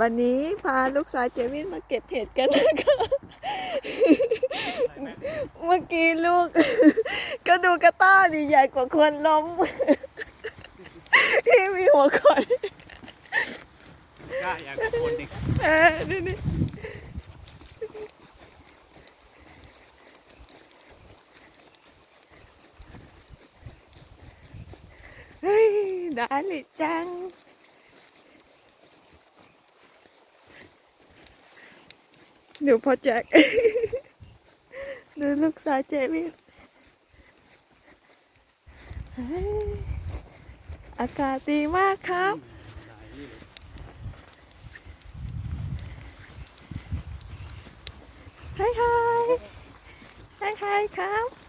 วันนี้พาลูกสาวเจวินมาเก็บเห็ดกันนะคะเมื่อกี้ลูก ก็ดูกระต้านี่ใหญ่กว่าคนล้มที่มีหัวขอนกล้าอยากตะโกนดิเออนี่นี่เฮ้ยได้เลยจัง ดูพ่อแจ็คดูลูกสาวเจมินอากาศดีมากครับ ไฮไฮไฮไฮครับ